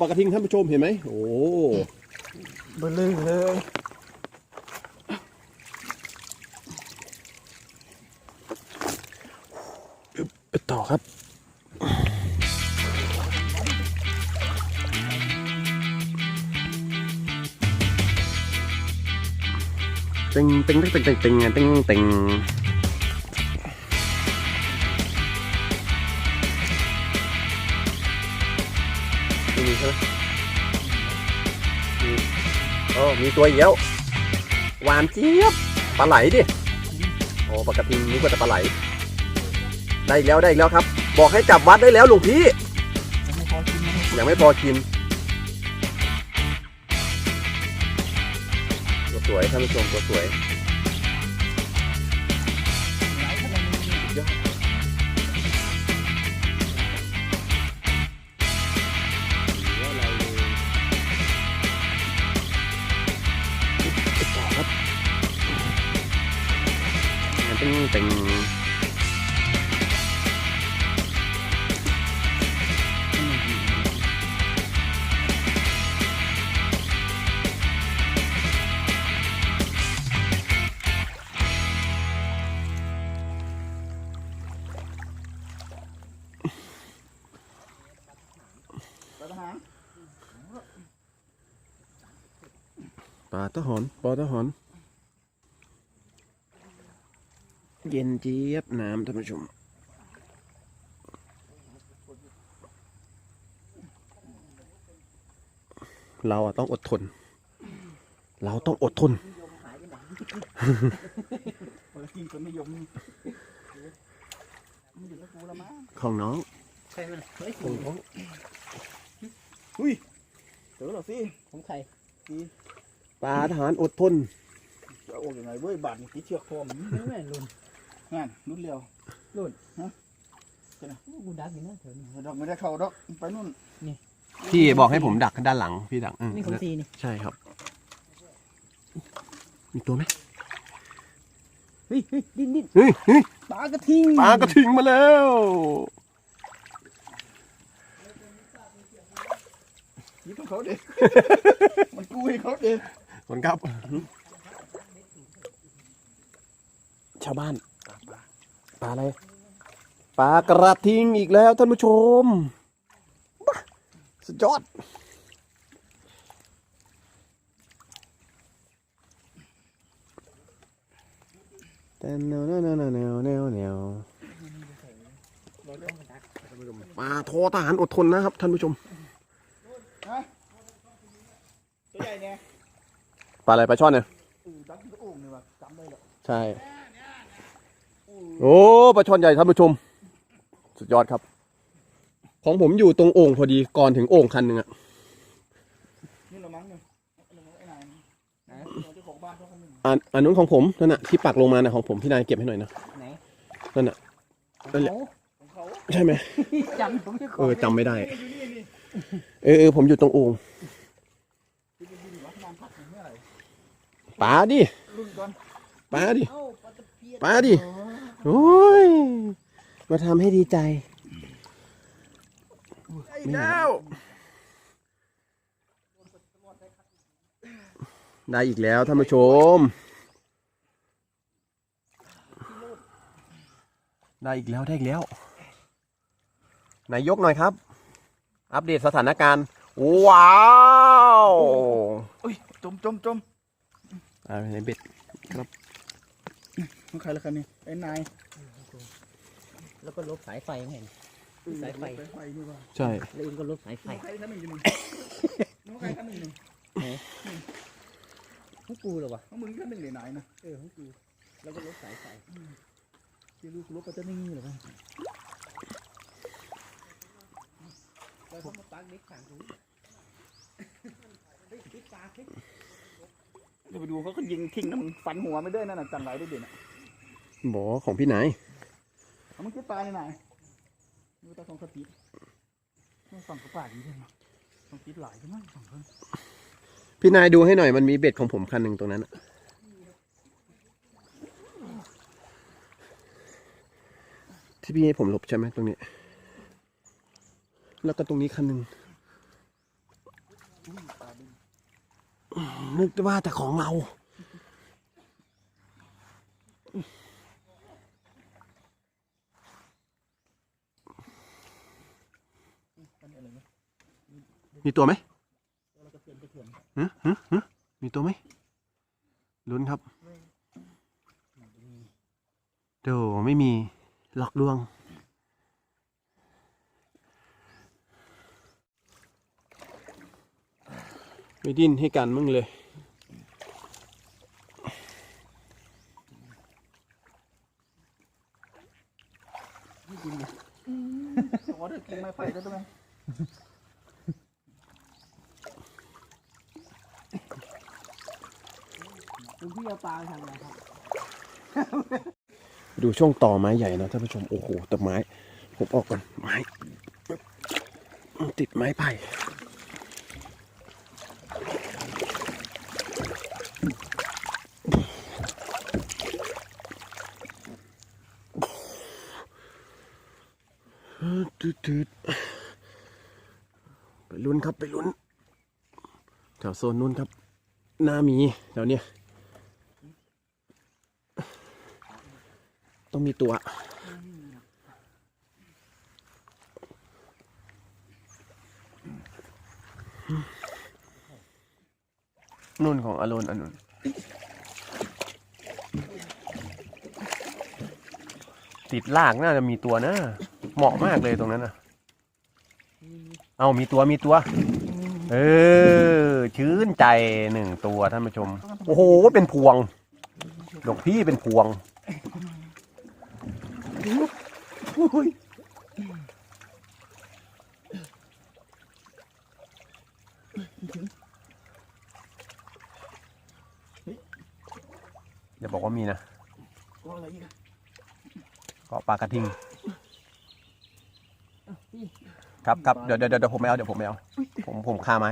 ปลากระทิงท่านผู้ชมเห็นไหมโอ้เบลอเลยต่อครับติงติงติงติงติงติงติง มีตัวเยี่ยวหวานเจี๊ยบปลาไหลดิโอ้ปลากระทิงนี่ก็จะปลาไหล ได้อีกแล้วได้อีกแล้วครับ บอกให้จับวัดได้แล้วหลวงพี่ยังไม่พอกินนะยังไม่พอกินตัวสวยท่านผู้ชมตัวสวย ตึงตึงปลาตะหอนปลาตะหอน เย็นเจี๊ยบน้ำท่านผู้ชมเราอะต้องอดทน เราต้องอดทนหายไปไหนปกติคนนิยมนี่มันอยู่กับกูแล้วมั้งของน้องใช่ไหมเฮ้ยของน้องอุ้ยเจอหรอสิของใครปลาทหารอดทนจะโอ้ยังไงเว้ยบาดนี่ติดเชือกคอมนี่แม่ลุน งานรุ่นเร็วกูดักอยู่นะเถอะนี่ดอกไม่ได้เข้าดอกไปนู่นพี่บอกให้ผมดักด้านหลังพี่ดักอืมนี่ของซีนี่ ใช่ครับ มีตัวไหมเฮ้ยเฮ้ยดิ้นดิ้นเฮ้ยเฮ้ยปลากระทิงปลากระทิงมาแล้วยิบของเขาเด็กมันกูให้เขาเด็กคนครับ ชาวบ้านป ลาอะไรปลากระทิงอีกแล้วท่านผู้ชมบ้าสุดยอดแต่แนวแนวแนวแนวแนวแนวแนวปลาโททหารอดทนนะครับท่านผู้ชมตัวใหญ่เนี่ยปลาอะไรปลาช่อนเนี่ยอือจับตัวโอ่งนี่ว่ะจำได้หรอใช่ โอ้ปลาช่อนใหญ่ท่านผู้ชม สุดยอดครับ ของผมอยู่ตรงโอ่งพอดีก่อนถึงโอ่งคันหนึ่งอะนี่ละมั้งเนี่ยไอ้นายนะเจ้าของบ้านเขาคนหนึ่งอันอันนู้นของผมนั่นน่ะที่ปักลงมาน่ะของผมพี่นายเก็บให้หน่อยนะไหนนั่นน่ะนั่นแหละของเขาใช่ไหมจำผมไม่เออจำไม่ได้อยู่นี่นี่เออเออผมอยู่ตรงโอ่งที่เป็นดินวัดนานพักถึงเมื่อไหร่ปลาดิรุ่นก่อนปลาดิเอ้าปลาตะเพียนปลาดิ โอ้ย มาทำให้ดีใจไอ้แล้ว ได้อีกแล้วท่านผู้ชม ได้อีกแล้วได้อีกแล้วไหนายกหน่อยครับ อัปเดตสถานการณ์ ว้าวอุ้ยจมจมจมอ่าในเบ็ด ของใครละคันนี่ไอ้นายแล้วก็ลบสายไฟไม่เห็น สายไฟ สายไฟนี่ว่าใช่ แล้วเองก็ลบสายไฟ ใครคันหนึ่งอยู่นี่น้องใครคันหนึ่งหนึ่งของกูเหรอวะน้องมึงคันหนึ่งเลยนายนะเออของกูแล้วก็ลบสายไฟที่ลูกรถก็จะนี่เหรอวะแล้วเขามาปักเด็กขังกูเฮ้ยปิดปากสิเดี๋ยวไปดูเขาก็ยิงทิ้งนะมึงฟันหัวไม่ได้นั่นน่ะจังไรได้เด่นอะ บอกว่าของพี่ไหนายเอามึงคิดตายเลยนายมึงตาสองสติมึงฝั่งกระปากนี่ใช่ไหมสองติดหลายใช่ไหมสองคนพี่นายดูให้หน่อยมันมีเบ็ดของผมคันหนึ่งตรงนั้นอะที่พี่ให้ผมหลบใช่ไหมตรงนี้ แล้วก็ตรงนี้คันหนึ่งอุ้ยปลาดึงนึกว่าแต่ของเรา อันนี้อะไรวะ มีตัวไหมเรากระเทือนกระเทือนฮะฮะฮะมีตัวไหมลุ้นครับโดไม่มีหลอกลวง ไม่ดิ้นให้กันมึงเลย ขอเด็กกินไม้ไผ่ได้ด้วยไหม คุณพี่เอาปลาไปทำอะไรครับ ดูช่วงต่อไม้ใหญ่นะท่านผู้ชม โอ้โหแต่ไม้ ผมออกก่อนไม้ติดไม้ไผ่ตืดตืดไปลุ้นครับไปลุ้น แถวโซนนู้นครับ หน้ามีแถวเนี้ย ต้องมีตัว นุ่นของอารอนอันนุนติดลากน่าจะมีตัวนะ เหมาะมากเลยตรงนั้นนะเอามีตัวมีตัว เออ ชื่นใจหนึ่งตัวท่านผู้ชม โอ้โห เป็นพวง ดอกพี่เป็นพวง อุ้ ยอย่าบอกว่ามีนะก็อะไรอีกอะเกาะปลากระทิงพี่ครับครับเดี๋ยวเดี๋ยวเดี๋ยวผมไม่เอาเดี๋ยวผมไม่เอา ผมผมคาไม้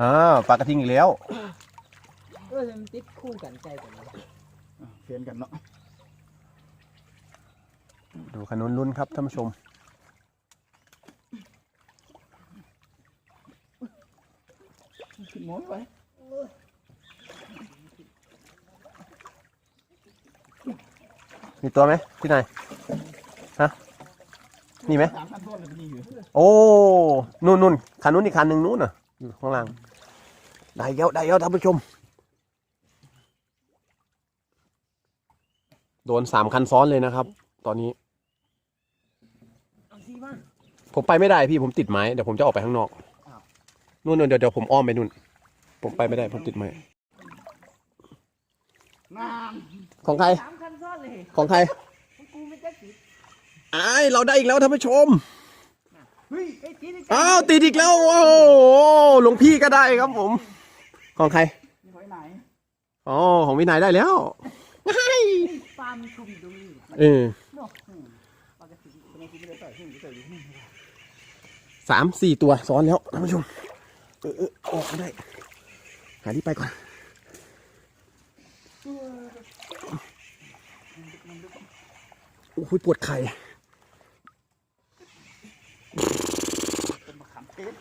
อ่าปลากระทิงอีกแล้วเออมันติดคู่กันใจกันนะอะเพียนกันเนาะดูขนุนลุ้นครับท่านผู้ชม ขึ้นหมอนไว้มีตัวไหมที่ไหนฮะมีไหม สามพันต้นเลยมันมีอยู่โอ้นู่นนู่นคันนู้นอีกคันหนึ่งนู้นน่ะอยู่ข้างล่างได้แล้วได้แล้วท่านผู้ชม โดนสามคันซ้อนเลยนะครับ ตอนนี้ เอาสิมาผมไปไม่ได้พี่ผมติดไม้เดี๋ยวผมจะออกไปข้างนอกนู่นนู่นเดี๋ยวเดี๋ยวผมอ้อมไปนู่น ผมไปไม่ได้ผมติดไม้น้ของใคร สามคันซ้อนเลยของใครของกูไม่ได้ติดไอ้ายเราได้อีกแล้วท่านผู้ชมำเฮ้ยไอ้ยติดอ้าวติดอีกแล้วโอ้โหหลวงพี่ก็ได้ครับผม ของใครนี่ไว้ไหน อ๋อของวินัยได้แล้ว ปลามันชุมอยู่ตรงนี้เออเนาะอืมปลากระถิ่นทำไมคุณไม่ได้ใส่ที่ใส่อสามสี่ตัวซ้อนแล้วท่านผู้ชมเออเออออกไม่ได้ หาที่ไปก่อน โอ้ยปวดไข่ เป็นมะขามเทศ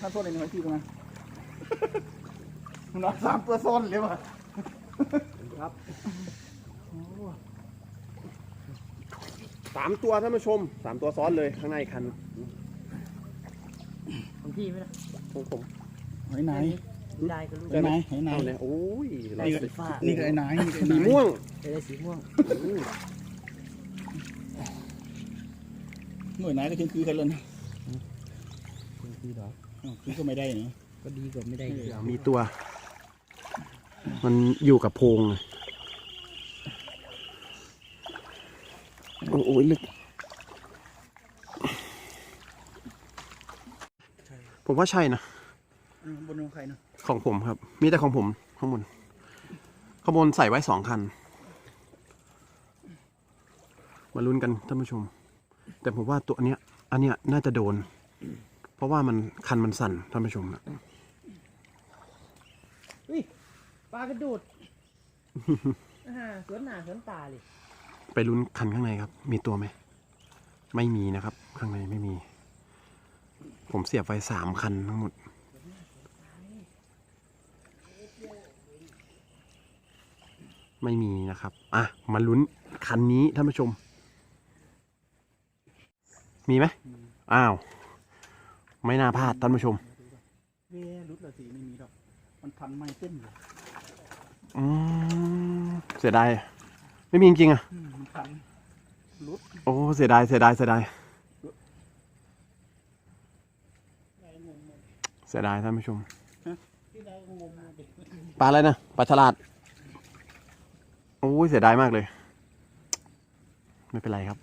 สามพันต้นเลยหน่อยที่ตรงนั้นมันเอาสามตัวซ้อนเลยว่ะครับสามตัวท่านผู้ชมสามตัวซ้อนเลยข้างในคันของพี่ไหมล่ะของผมไว้ไหนได้ก็รู้ไว้ไหนไว้ไหนเอาเลยโอ้ยได้เราสีฟ้านี่ก็ไอ้ไหนนี่ก็ไอ้ไหนสีม่วงได้สีม่วงอืมหน่วยไหนก็คือคือกันเลยนะพี่หรอ อ้าวคือก็ไม่ได้เนาะก็ดีกว่าไม่ได้เดียวมีตัว มันอยู่กับโพรงไงโอ้โหลึก ผมว่าใช่นะ อืมบนของใครเนาะของผมครับ มีแต่ของผมข้างบนข้างบนใส่ไว้สองคัน มาลุ้นกันท่านผู้ชม แต่ผมว่าตัวเนี้ย อันเนี้ยน่าจะโดน เพราะว่ามันคันมันสั่นท่านผู้ชมนะอุ้ยปลากระโดดอ่าสวนหน้าสวนตาเลยไปลุ้นคันข้างในครับ มีตัวไหม ไม่มีนะครับ ข้างในไม่มี ผมเสียบไฟสามคันทั้งหมด ไม่มีนะครับ อะ มาลุ้นคันนี้ท่านผู้ชม มีไหม อ้าว ไม่น่าพลาดท่านผู้ชมเว้รุดละสิไม่มีดอก มันพันไม้เต้นอยู่อืมเสียดายไม่มีจริงๆอะ อืมมันพันรุดโอ้เสียดายเสียดายเสียดายเสียดายท่านผู้ชมปลาอะไรนะปลาฉลาดโอ้ยเสียดายมากเลย ไม่เป็นไรครับ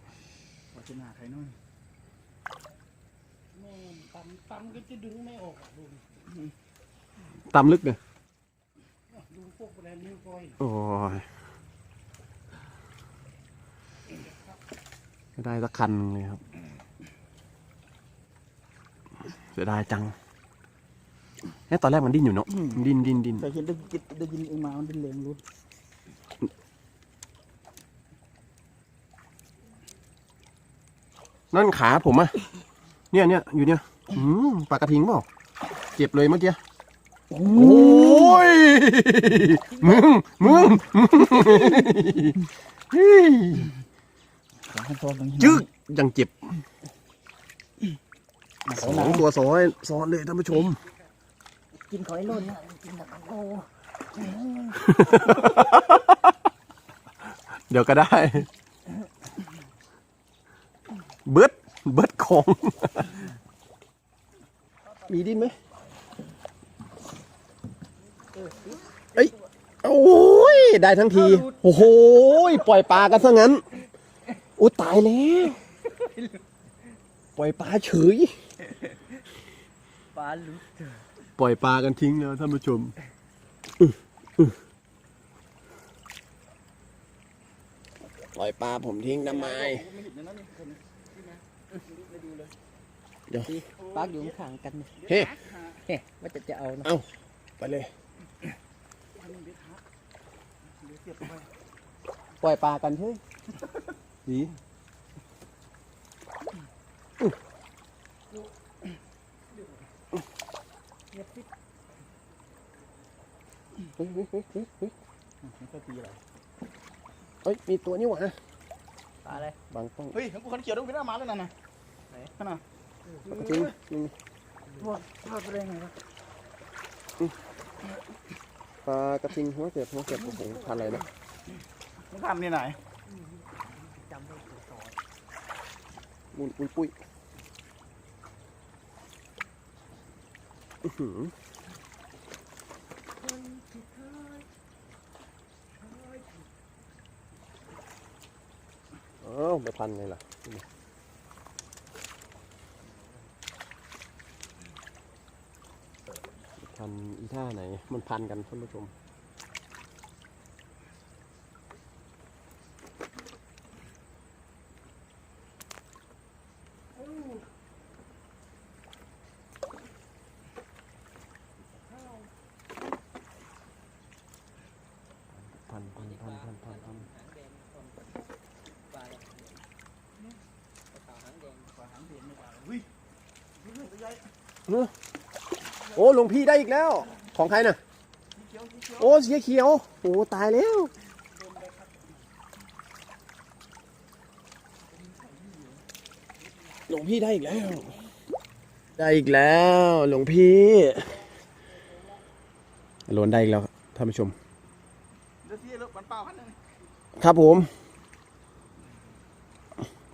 ขอชนะใครหน้อยแม่ ตำตำก็จะดึงไม่ออกอะลุงตำลึกเนี่ยลุงพวกแรงนิ้วก้อยโอ้ยไม่ได้สักคันเลยครับ เสียดายจังเอ๊ะตอนแรกมันดิ้นอยู่เนาะดิ้นดิ้นดิ้นแต่เห็นได้ยินได้ยินเองมามันเป็นแรงรุดนั่นขาผมอะเนี่ยเนี่ยอยู่เนี่ย อืมปลากระทิงเปล่าเจ็บเลยเมื่อกี้โอ้ยมึงมึงเฮ้ยขอให้ซ้อนตรงนี้จึ๊กยังเจ็บมาสขออหนังงตัวซ้อนซ้อนเลยท่านผู้ชม กินขอยล่นนะกินแบบโอ้เดี๋ยวก็ได้ เบิร์ดเบิร์ดของ มีดิ้นไหมเอ้ยโอ้ยได้ทั้งที โอ้โหปล่อยปลากันซะงั้นอู้ตายแล้ว ปล่อยปลาเฉย ปลาลุกปล่อยปลากันทิ้งแล้วท่านผู้ชมปล่อยปลาผมทิ้งทำไมไม่เห็นนะนี่คน ปลาอยู่ข้างๆกันเนี่ยเฮ้เฮ้ว่าจะจะเอานะไปเลย ปล่อยปลากันเฮ้ยดีเฮ้ยเฮ้ยเฮ้ยเฮ้ยเฮ้ยไม่ค่อยตีอะไรเฮ้ย มีตัวนี่หว่าปลาอะไรบางต้องเฮ้ยของกูคันเขียวต้องเป็นหน้ามาแล้วนั่นน่ะไหนนั่นน่ะ จริงจริงพวกพวกเป็นไงวะปลากระทิงหัวเก็บหัวเก็บโอ้โหพันอะไรนะมันพันนี่ไหนจำได้ตัวต่อมุนปุยปุยอื้อหืออ้าวไปพันไงล่ะ นอีท่าไหน มันพันกันท่านผู้ชมพันพันพันพันพันพันหางแดงคนปลาอ โอ้หลวงพี่ได้อีกแล้ว ของใครน่ะสีเขียวสีเขียวโอ้สีเขียวโอ้ตายแล้วหลวงพี่ได้อีกแล้ว ได้อีกแล้วหลวงพี่อลวนได้อีกแล้วท่านผู้ชมเดี๋ยวสีเลือกมันเปล่าพันหนึงครับผม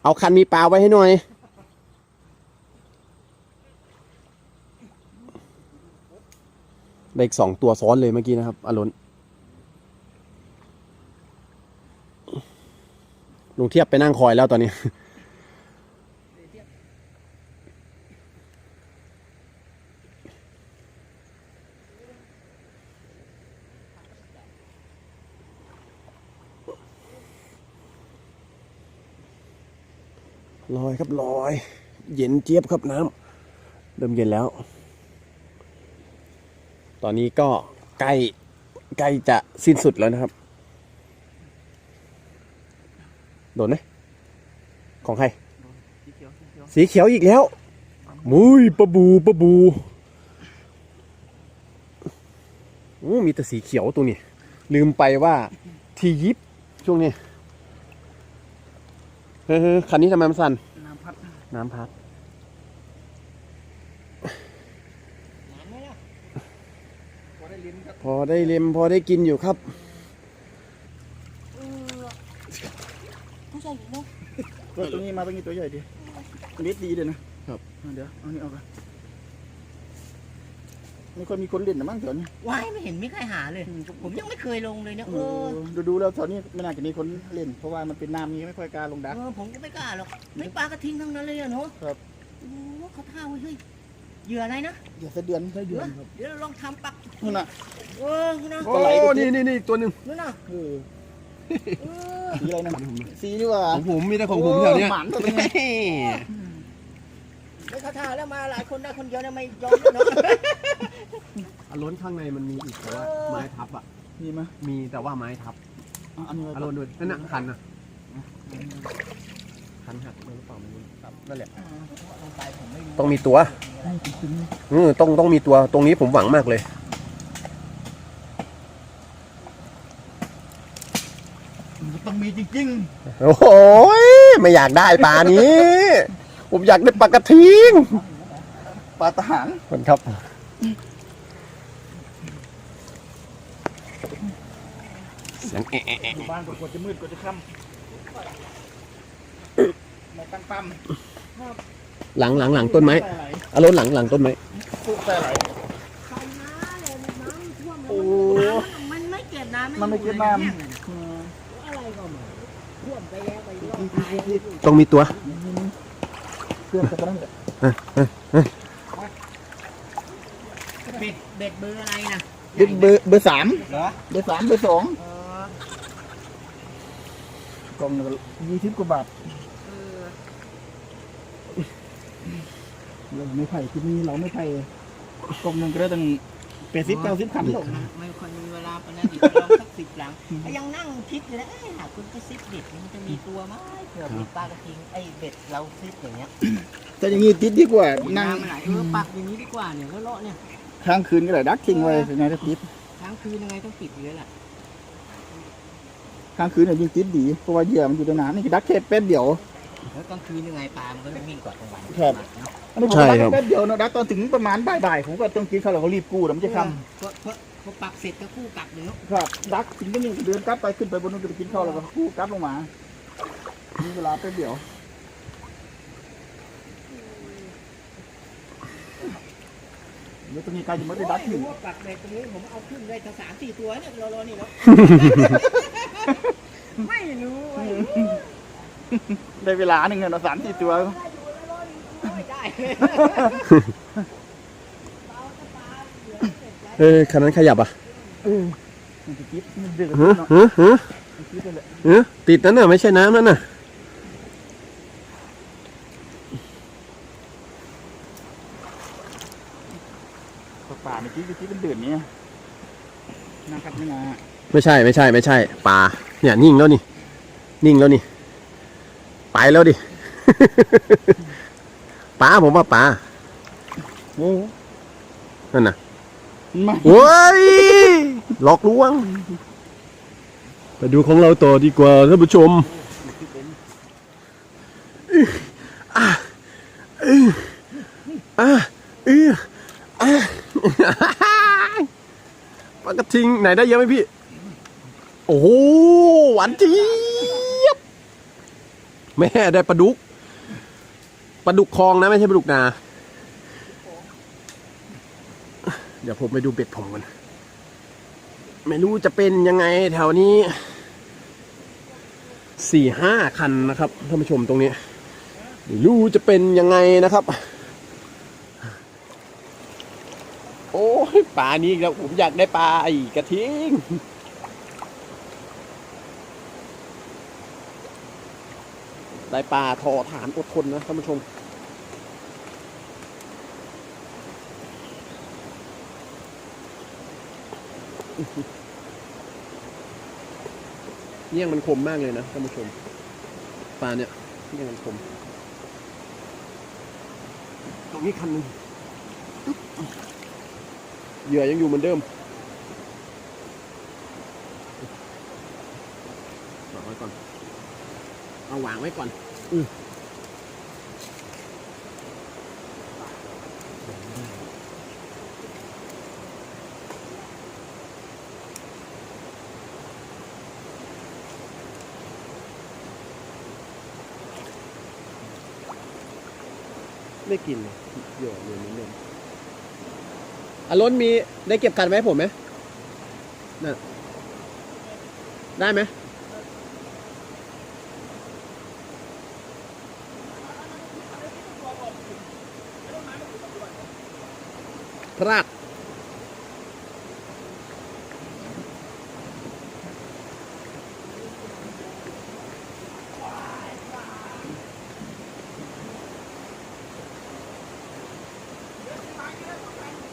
เอาคันมีปลาไว้ให้หน่อย ได้ อีกสองตัวซ้อนเลยเมื่อกี้นะครับอารนลุงเทียบไปนั่งคอยแล้วตอนนี้ ลอยครับลอย เย็นเจี๊ยบครับน้ำเริ่มเย็นแล้ว ตอนนี้ก็ใกล้ใกล้จะสิ้นสุดแล้วนะครับ โดนไหมของใครสีเขียวสีเขียวสีเขียวอีกแล้ว มุ้ยปะบูปะบูโอ้มีแต่สีเขียวตัวนี้ ลืมไปว่าทียิปช่วงนี้เฮ้ยๆคันนี้ทำไมมันสั่น น้ำพัด น้ำพัด หนานไหมล่ะ พอได้ ลิ้นครับพอได้เล็มพอได้กินอยู่ครับ เออผู้ชายอยู่เนาะตัวตรงนี้มาตรงนี้ตัวใหญ่ดีเม็ดดีเลยนะครับ อะเดี๋ยวเอานี่เอาไปไม่ค่อยมีคนเล่นนะมั้งแถวนี้ว้ายไม่เห็นมีใครหาเลย ผมยังไม่เคยลงเลยเนี่ยเอเอออดูดูๆแล้วแถวนี้ไม่น่าจะมีคนเล่น เพราะว่ามันเป็นน้ำนี้ไม่ค่อยกล้าลงดัก เออผมก็ไม่กล้าหรอกไม่ปลากระทิงทั้งนั้นเลยอะเนาะครับ โอ้เขาท่าเว้ยเฮ้ย เหยื่ออะไรนะอย่าสะเดือนสะเดี๋ยวเดี๋ยวเราลองทำปักนู่นน่ะ เออนะปลาไหลตัวนี้นี่นี่นี่ตัวหนึ่งนู่นน่ะเออเออสีอะไรนะสีนี่ว่าของผมมีแต่ของผมแถวเนี้ยหมันตัวนี้ไม่เขาท่าแล้วมาหลายคนได้คนเดียวนะไม่ยอมเลยเนาะอล้นข้างในมันมีอีกแต่ว่าไม้ทับอะ มีไหมมีแต่ว่าไม้ทับอะอันนี้ไว้อารมณ์ด้วยนั่นน่ะคันน่ะ คันหักเลยหรือเปล่าไม่รู้ครับนั่นแหละลงไปผมไม่รู้ต้องมีตัวอืมต้องต้องมีตัวตรงนี้ผมหวังมากเลย ต้องมีจริงโอ้โหยไม่อยากได้ปลานี้ ผมอยากได้ปลากระทิงๆปลาทหารคนครับเสียงเอะเอะเอะอยู่บ้านก็กดจะมืดกดจะค่ำมา ตั้งปั๊มหลังหลังหลังต้นไม้ใส่ไหลอารมณ์หลังหลังต้นไม้ปุ๊บใส่ไหลใส่น้ำเลยน้ำท่วมโอ้มันไม่เก็บน้ำมันไม่เก็บน้ำแห้งเลยอืมอะไรก็ไม่รู้ท่วมไปแล้วไปรอบตายต้องมีตัวเครื่องจะกระนั้นแหละเบ็ดเบ็ดเบอร์อะไรนะเบอร์เบอร์เบอร์สามเหรอเบอร์สามเบอร์สองเออกล่องยี่สิบกว่าบาทเออ เราไม่ไผ่ที่นี่เราไม่ไผ่กล่องหนึงก็ได้ตั้งแปดสิบเก้าสิบคันหรอกไม่ค่อยมีเวลาปานนั้นอีกลองสักสิบหลังยังนั่งคิดอยู่เลยเอ้ยหากคุณกระซิบเบ็ดมันจะมีตัวไหมเผื่อมีปลากระทิงไอ้เบ็ดเราซิบอย่างเงี้ยแต่อย่างนี้ติดดีกว่านั่งน้ำมันไหลเออปักอย่างนี้ดีกว่าเนี่ยแล้วเลาะเนี่ยค้างคืนก็ได้ดักทิ้งไว้เป็นไงถ้าติดค้างคืนยังไงต้องปิดอยู่แล้วล่ะค้างคืนเนี่ยยิ่งติดดีเพราะว่าเหยื่อมันอยู่ได้นานนี่คือดักแค่แป๊บเดียว แล้วกลางคืนยังไงปลามันก็ไม่วิ่งกว่ากลางวันครับ เนาะอันนี้ผมดักแค่แป๊บเดียวเนอะดักตอนถึงประมาณบ่ายๆผมก็ต้องกินข้าวแล้วเขารีบกู้แล้วมันจะค่เพราะเพราะเพราะปักเสร็จก็คู่กลับเลยเนาะำครับ ดักถึงก็นี่เดินกลับไปขึ้นไปบนนู้นก็ไปกินข้าวแล้วก็กู้กลับลงมามีเวลาแป๊บเดียวเดี๋ยวตรงนี้ใกล้จะไม่ได้ดักถึงโอ้ยปักเบ็ดตรงนี้ผมเอาขึ้นได้ทั้งสามสี่ตัวเนี่ยรอรอนี่เนาะ ไม่รู้เว้ย ได้เวลาหนึ่งเนาะสามสี่ตัวไม่ได้เลยเออคันนั้นขยับอะมันจะคิดมันเดือดฮะเนาะฮะฮะมันคิดเลยแหละฮะติดนั่นน่ะไม่ใช่น้ำนั่นน่ะ ป่าเมื่อกี้ก็คิดเป็นเดือดเนี่ยนะครับนี่นะไม่ใช่ไม่ใช่ไม่ใช่ปลาเนี่ยนิ่งแล้วนี่ นิ่งแล้วนี่ ไปแล้วดิปลาผมว่าปลาโอ้นั่นน่ะมาโอ้ยหลอกลวง ไปดูของเราต่อดีกว่าท่านผู้ชมอะอืออะอืออะปลากระทิงไหนได้เยอะไหมพี่ โอ้โหหวานเจี๊ยบ แม่ได้ปลาดุกปลาดุกคลองนะไม่ใช่ปลาดุกนา เดี๋ยวผมไปดูเบ็ดผมกันไม่รู้จะเป็นยังไงแถวนี้สี่ห้าคันนะครับท่านผู้ชมตรงนี้ไม่รู้จะเป็นยังไงนะครับ โอ้ยปลานี้แล้วผมอยากได้ปลาไอ้กระทิง ได้ปลาทอฐานอดทนนะท่านผู้ชมเยี่ยงมันคมมากเลยนะท่านผู้ชมปลาเนี่ยเยี่ยงมันคม ตรงนี้คันนึงเหยื่อยังอยู่เหมือนเดิมวางไว้ก่อน เอาวางไว้ก่อน ไม่กินเลยเหยื่เหยื่อเหมือนเดิมอารนมีได้เก็บกันไว้ให้ผมไหมน่ะได้ไหม พราก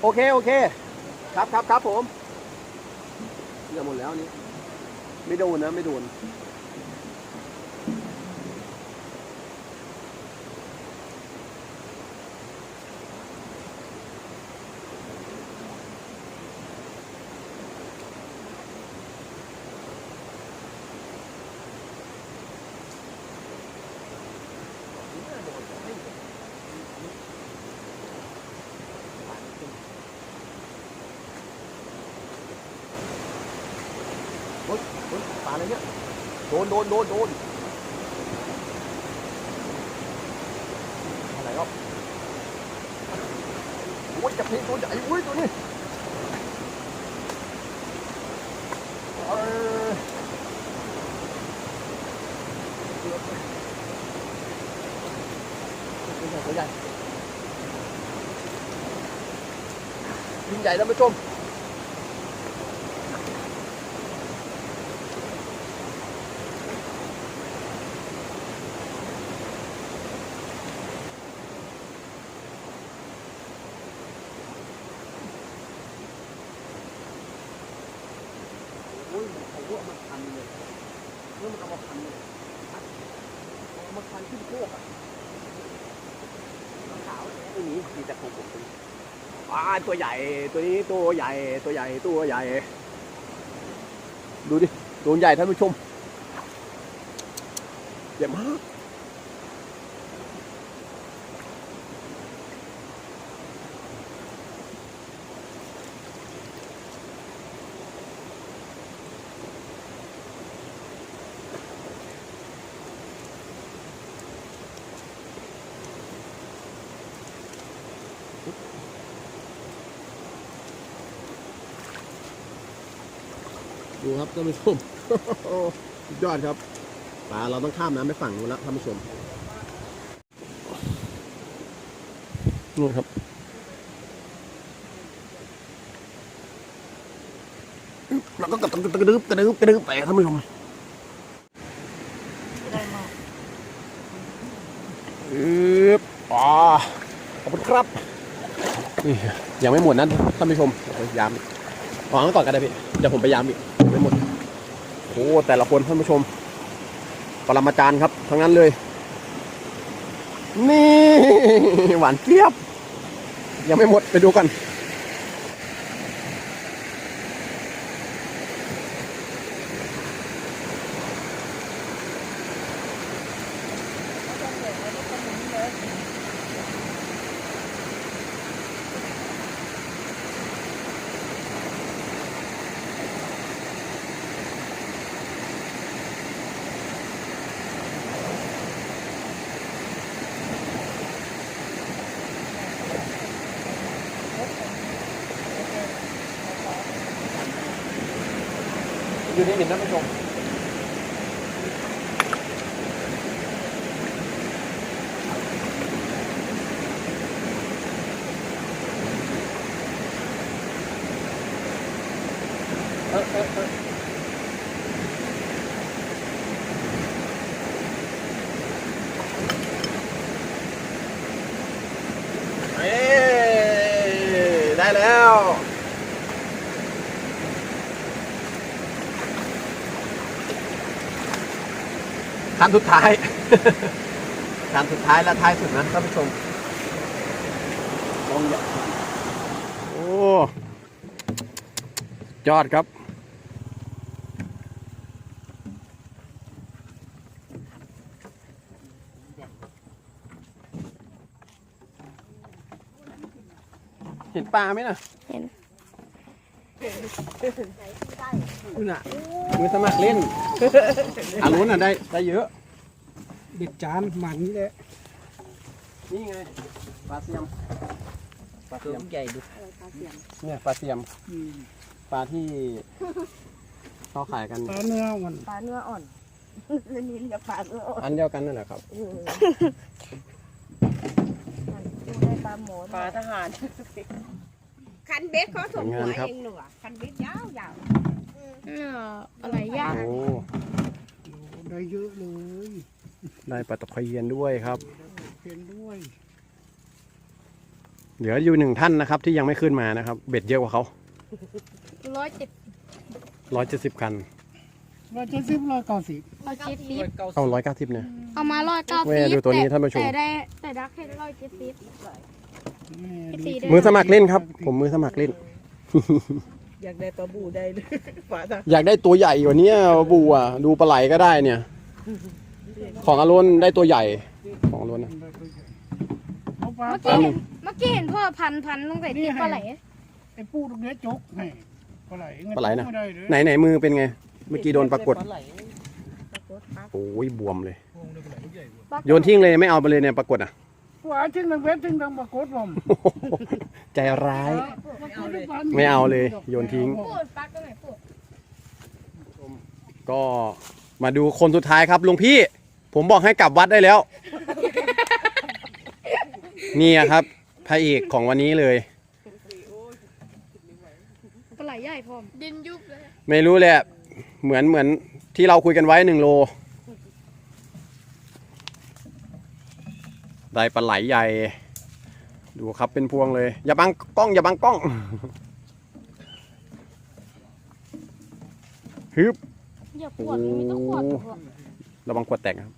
โอเค โอเค ครับครับครับผมเหลือหมดแล้วนี่ ไม่โดนนะ ไม่โดน เฮ้ยปลาอะไรเนี่ย โดนโดนโดนอะไรครับโอ้ยจับนี่ตัวใหญ่เว้ยตัวนี้เอ้ยตัวใหญ่ตัวใหญ่ยิ่งใหญ่แล้วผู้ชม โอ้ยเขาเอามาพันเลยเรื่องมันเอามาพันเลยเอามาพันขึ้นโคกอะขาวไม่มีมีแต่ของผมตัวนี้อ่า ตัวใหญ่ตัวนี้ตัวใหญ่ตัวใหญ่ตัวใหญ่ ดูดิตัวใหญ่ท่านผู้ชมใหญ่มาก ท่านผู้ชมสุดยอดครับปลาเราต้องข้ามน้ำไปฝั่งนู้นแล้วท่านผู้ชมนี่ครับเราก็กระตึกกระดึ๊บกระดึ๊บกระดึ๊บไปท่านผู้ชมอึ๊บอ๋อขอบคุณครับนี่ยังไม่หมดนะท่านผู้ชมเดี๋ยวยามอีกวางไว้ก่อนกันได้พี่เดี๋ยวผมไปยามอีก โอ้แต่ละคนท่านผู้ชม ปรมาจารย์ครับ ทั้งนั้นเลย นี่ หวานเจี๊ยบ ยังไม่หมดไปดูกัน เอ้ได้แล้วคันสุดท้ายคันสุดท้ายและท้ายสุดนะท่านผู้ชมโอ้ ยอดครับ ปลาไหมน่ะเห็นนู่นน่ะมือสมัครเล่นอันนู้นน่ะได้ได้เยอะ เด็ดจานหมันนี่แหละ นี่ไงปลาเสียมปลาตัวเสียมใหญ่ดูเนี่ยปลาเสียมปลาที่เขาขายกันปลาเนื้อมันปลาเนื้ออ่อนเรื่องนี้เรียกปลาเนื้ออ่อนอันเดียวกันนั่นแหละครับเออดูได้ปลาหมอปลาทหาร คันเบ็ดเขาส่งหัวงานครับเองหนูอะคันเบ็ดยาวยาวเอออะไรยากโอ้ได้เยอะเลยได้ปลาตะเพียนด้วยครับเห็นด้วย เหลืออยู่หนึ่งท่านนะครับ ที่ยังไม่ขึ้นมานะครับ เบ็ดเยอะกว่าเขาร้อยเจ็ดร้อยเจ็ดสิบคันร้อยเจ็ดสิบร้อยเก้าสิบร้อยเจ็ดสิบเอาร้อยเก้าสิบเนี่ยเอามาร้อยเก้าแม่สิบดูตัวนี้ท่านผู้ชมแต่ได้แต่ดักแค่ร้อยเจ็ดสิบ พี่ตีได้มือสมัครเล่นครับ ผมมือสมัครเล่น อยากได้ปลาบูได้เลยปลาทหารอยากได้ตัวใหญ่กว่านี้บูอะดูปลาไหลก็ได้เนี่ย ของอารนได้ตัวใหญ่ ของอารนนะเอาปลาเมื่อกี้เห็นเมื่อกี้เห็นพ่อพันพันลงใส่ติ๊กปลาไหลไอ้ปูตรงเนี้ยจกให้ปลาไหลเงิปลาไหลนะม่ด้เลยไหนไหนมือเป็นไง เมื่อกี้โดนปรากฏปลาไหลโอ้ยบวมเลย โยนทิ้งเลยไม่เอาไปเลยเนี่ยปรากฏอะ ปลาทิ้งทางเว็บทิ้งทางปรากฏผมใจร้าย ไม่เอาเลยโยนทิ้ง พูดปักตรงไหนพูดก็มาดูคนสุดท้ายครับหลุงพี่ ผมบอกให้กลับวัดได้แล้ว นี่อะครับพระเอกของวันนี้เลย ปลาไหลใหญ่พร้อมดินยุบเลย ไม่รู้เลยอะเหมือนเหมือนที่เราคุยกันไว้หนึ่งโล ได้ปลาไหลใหญ่ ดูครับเป็นพวงเลย อย่าบังกล้อง อย่าบังกล้องฮึบอย่าขวดมันมีแต้องขวดเหรอพ่อระวังขวดแตกนะครับ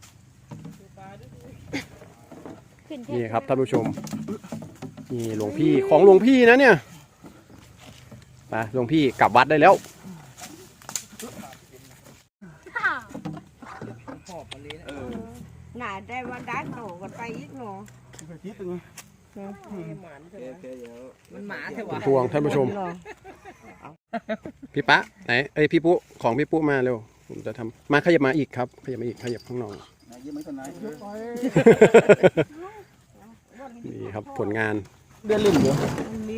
ขึ้นเทนี่ครับท่านผู้ชม นี่หลวงพี่ของหลวงพี่นะเนี่ยไปหลวงพี่กลับวัดได้แล้ว หนาได้วันดักหนูกันไปอีกหนูไปคิดตรงนี้มันหมาใช่วะพวงท่านผู้ชม พี่ปะไหนเอ้ยพี่ปุ๊ของพี่ปุ๊มาเร็วผมจะทำมาขยับมาอีกครับ ขยับมาอีกขยับข้างนอกยังไม่ทันไหนเยอะไปนี่ครับผลงานเดือนลิ่นเดียว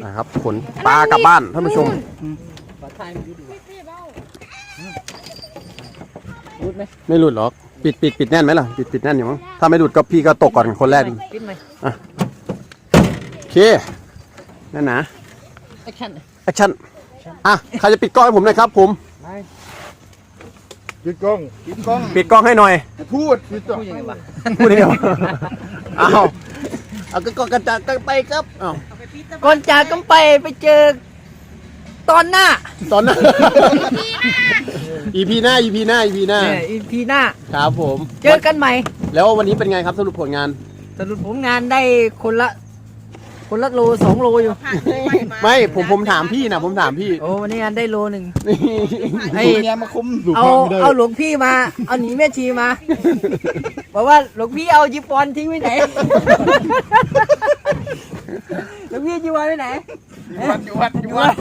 นะครับขนปลากลับบ้านท่านผู้ชมปลาไทยมันดูดูพี่เบ้ารุดไหมไม่หลุดหรอก ปิดปิดปิดแน่นไหมล่ะ ปิดปิดแน่นอยู่มั้งถ้าไม่หลุดก็พี่ก็ตกก่อนคนแรกปิดไหมโอเคนั่นนะแอคชั่นแอคชั่นอะใครจะปิดกล้องให้ผมหน่อยครับ ผมปิดกล้องปิดกล้องปิดกล้องให้หน่อย พูดปิดกล้องพูดยังไงวะพูดเดียวอ้าวเอาก็ก็กระจากกันไปครับอ้าวก่อนจากกันไปไปเจอ ตอนหน้า ตอนนั้ น EP หน้า EP หน้า EP หน้าเนี่ยอีพีหน้า ครับผมเจอกันใหม่ แล้ววันนี้เป็นไงครับสรุปผลงาน สรุปผมงานได้คนละ คนละโลสองโลอยู่ ไม่ผมผมถามพี่นะผมถามพี่ โอ้วันนี้งานได้โลหนึ่งนี่ไอ้เมียมาคุมเอาเอาหลวงพี่มา เอาหนีแม่ชีมาบอกว่าหลวงพี่เอาจีปอนทิ้งไว้ไหนหลวงพี่จีปอนไว้ไหนอยู่วัดอยู่วัดอยู่วัด